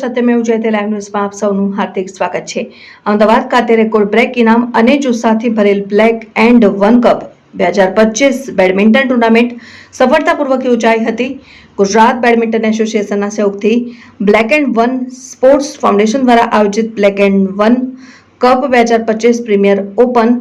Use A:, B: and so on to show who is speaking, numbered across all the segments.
A: Satyamev Jayate live ન્યૂઝમાં આપ સૌનું હાર્દિક સ્વાગત છે. અમદાવાદ ખાતે રેકોર્ડ બ્રેક ઇનામ અને જુસ્સાથી ભરેલ બ્લેક એન્ડ વન કપ બે હજાર પચીસ બેડમિન્ટન ટુર્નામેન્ટ સફળતાપૂર્વક યોજાઈ હતી. ગુજરાત બેડમિન્ટન એસોસિએશનના સહયોગથી black and one sports foundation દ્વારા આયોજિત બ્લેક એન્ડ વન કપ બે હજાર પચીસ premier open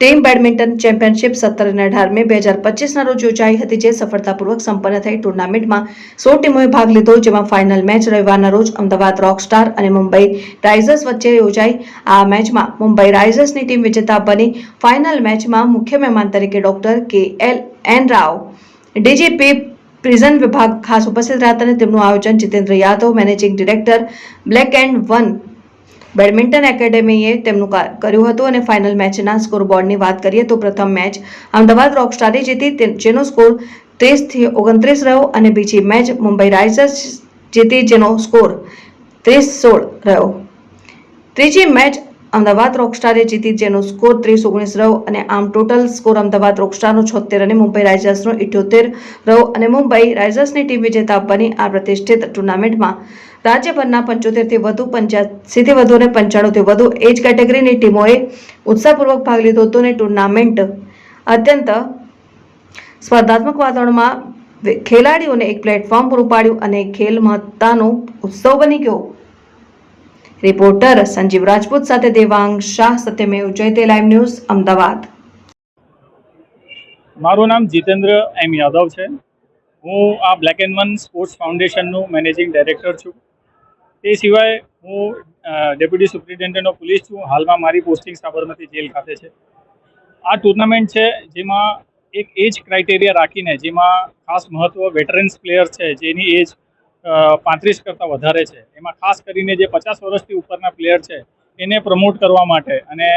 A: team badminton championship સત્તર અને અઢાર બે હજાર પચીસના રોજ યોજાઈ હતી જે સફળતાપૂર્વક સંપન્ન થઈ ટુર્નામેન્ટમાં સો ટીમોએ ભાગ લીધો જેમાં ફાઇનલ મેચ રવિવારના રોજ અમદાવાદ રોકસ્ટાર અને મુંબઈ રાઇઝર્સ વચ્ચે યોજાઈ. આ મેચમાં મુંબઈ રાઇઝર્સની ટીમ વિજેતા બની. ફાઇનલ મેચમાં મુખ્ય મહેમાન તરીકે doctor K L N Rao, DGP prison વિભાગ ખાસ ઉપસ્થિત રહ્યા હતા અને તેમનું આયોજન Jitendra Yadav, managing director, black and one badminton એકેડેમીએ તેમનું કર્યું હતું અને ફાઇનલ મેચના સ્કોરબોર્ડની વાત કરીએ તો પ્રથમ મેચ અમદાવાદ રોકસ્ટારે જીતી જેનો સ્કોર ત્રીસથી ઓગણત્રીસ રહ્યો અને બીજી મેચ મુંબઈ રાઇઝર્સ જીતી જેનો સ્કોર ત્રીસ સોળ રહ્યો. ત્રીજી મેચ અમદાવાદ રોકસ્ટારે જીતી જેનો સ્કોર ત્રીસ ઓગણીસ રવ અને આમ ટોટલ સ્કોર અમદાવાદ રોકસ્ટારનો છોતેર અને મુંબઈ રાઇઝર્સનો ઇઠ્યોતેર રવ અને મુંબઈ રાઇઝર્સની ટીમ વિજેતા બની આ પ્રતિષ્ઠિત ટુર્નામેન્ટમાં. રાજ્યભરના પંચોતેરથી વધુ પંચ્યાસીથી વધુ અને પંચાણુંથી વધુ એજ કેટેગરીની ટીમોએ ઉત્સાહપૂર્વક ભાગ લીધો હતો અને ટુર્નામેન્ટ અત્યંત સ્પર્ધાત્મક વાતાવરણમાં ખેલાડીઓને એક પ્લેટફોર્મ પૂરું પાડ્યું અને ખેલ મહત્તાનો ઉત્સવ બની ગયો. રિપોર્ટર સંજીવ રાજપૂત સાથે દેવાંગ શાહ સત્યમેવ જયતે લાઈવ ન્યૂઝ અમદાવાદ.
B: મારું નામ જીતેન્દ્ર એમ યાદવ છે. હું આ બ્લેક એન્ડ વન સ્પોર્ટ્સ ફાઉન્ડેશનનું મેનેજિંગ ડાયરેક્ટર છું. તે સિવાય હું ડેપ્યુટી સુપ્રિન્ટેન્ડન્ટ ઓફ પોલીસ છું. હાલમાં મારી પોસ્ટિંગ સાબરમતી જેલ ખાતે છે. આ ટુર્નામેન્ટ છે જેમાં એક એજ ક્રાઇટેરિયા રાખીને જેમાં ખાસ મહત્વ વેટરન્સ પ્લેયર છે જેની એજ પાંત્રીસ કરતાં વધારે છે. એમાં ખાસ કરીને જે પચાસ વર્ષથી ઉપરના પ્લેયર છે, એને પ્રમોટ કરવા માટે અને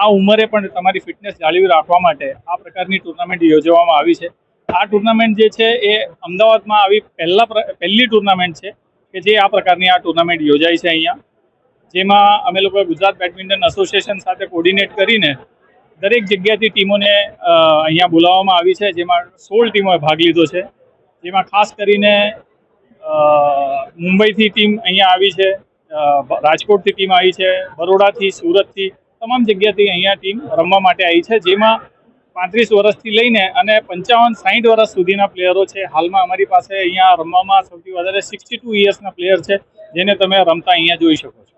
B: આ ઉંમરે પણ તમારી ફિટનેસ જાળવી રાખવા માટે આ પ્રકારની ટુર્નામેન્ટ યોજવામાં આવી છે. આ ટુર્નામેન્ટ જે છે, એ અમદાવાદમાં આવી પહેલા પહેલી ટુર્નામેન્ટ છે કે જે આ પ્રકારની આ ટુર્નામેન્ટ યોજાઈ છે અહીંયા. જેમાં અમે લોકોએ ગુજરાત બેડમિન્ટન એસોસિએશન સાથે કોર્ડિનેટ કરીને દરેક જગ્યાથી ટીમોને અહીંયા બોલાવવામાં આવી છે. જેમાં સોળ ટીમોએ ભાગ લીધો છે. જેમાં ખાસ કરીને મુંબઈથી ટીમ અહીંયા આવી છે. રાજકોટથી ટીમ આવી છે. બરોડાથી, સુરતથી તમામ જગ્યાથી અહીંયા ટીમ રમવા માટે આવી છે, જેમાં પાંત્રીસ વર્ષથી લઈને અને પંચાવન સાહીઠ વર્ષ સુધીના પ્લેયરો છે. હાલમાં અમારી પાસે અહીંયા રમવામાં સૌથી વધારે સિક્સટી ટુ ઇયર્સના પ્લેયર છે, જેને તમે રમતા અહીંયા જોઈ શકો છો.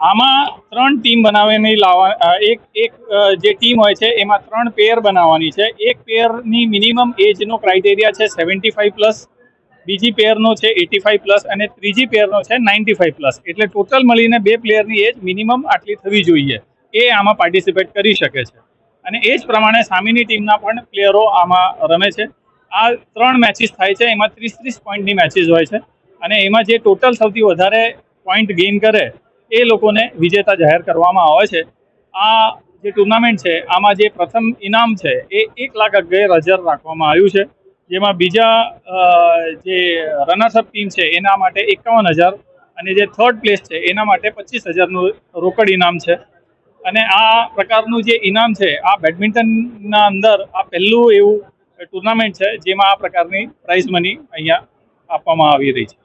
B: આમાં ત્રણ ટીમ બનાવીને લાવવા એક એક જે ટીમ હોય છે, એમાં ત્રણ પેયર બનાવવાની છે. એક પેયરની મિનિમમ એજનો ક્રાઇટેરિયા છે સેવન્ટી ફાઈવ પ્લસ બીજી પેરનો છે એટી ફાઈવ પ્લસ અને ત્રીજી પેરનો છે નાઇન્ટી ફાઈવ પ્લસ એટલે ટોટલ મળીને બે પ્લેયરની એજ મિનિમમ આટલી થવી જોઈએ. એ આમાં પાર્ટિસિપેટ કરી શકે છે. અને એ જ પ્રમાણે સામેની ટીમના પણ પ્લેયરો આમાં રમે છે. આ ત્રણ મેચિસ થાય છે, એમાં ત્રીસ ત્રીસ પોઈન્ટની મેચિસ હોય છે. અને એમાં જે ટોટલ સૌથી વધારે પોઈન્ટ ગેઇન કરે, એ લોકોને વિજેતા જાહેર કરવામાં આવે છે. આ જે ટુર્નામેન્ટ છે, આમાં જે પ્રથમ ઇનામ છે, એ એક લાખ અગ્રે હજાર રાખવામાં આવ્યું છે. જેમાં બીજા જે રનર્સઅપ ટીમ છે, એના માટે એકાવન હજાર અને જે થર્ડ પ્લેસ છે, એના માટે પચીસ હજારનું રોકડ ઇનામ છે. અને આ પ્રકારનું જે ઇનામ છે, આ બેડમિન્ટનના અંદર આ પહેલું એવું ટુર્નામેન્ટ છે, જેમાં આ પ્રકારની પ્રાઇઝ મની અહીંયા આપવામાં આવી રહી છે.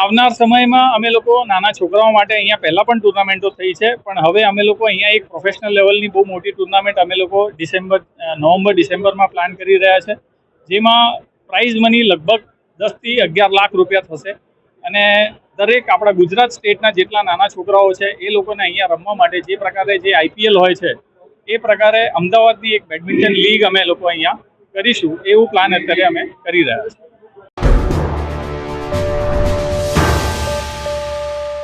C: આવનાર સમયમાં
B: અમે લોકો નાના છોકરાઓ માટે અહીંયા પહેલાં પણ ટુર્નામેન્ટો થઈ છે, પણ હવે અમે લોકો અહીંયા એક પ્રોફેશનલ લેવલની બહુ મોટી ટુર્નામેન્ટ અમે લોકો ડિસેમ્બર નવેમ્બર, ડિસેમ્બરમાં પ્લાન કરી રહ્યા છે, જેમાં પ્રાઇઝ મની લગભગ દસથી અગિયાર લાખ રૂપિયા થશે. અને દરેક આપણા ગુજરાત સ્ટેટના જેટલા નાના છોકરાઓ છે, એ લોકોને અહીંયા રમવા માટે જે પ્રકારે જે આઈપીએલ હોય છે, એ પ્રકારે અમદાવાદની એક બેડમિન્ટન લીગ અમે લોકો અહીંયા કરીશું, એવું પ્લાન અત્યારે અમે કરી રહ્યા છીએ.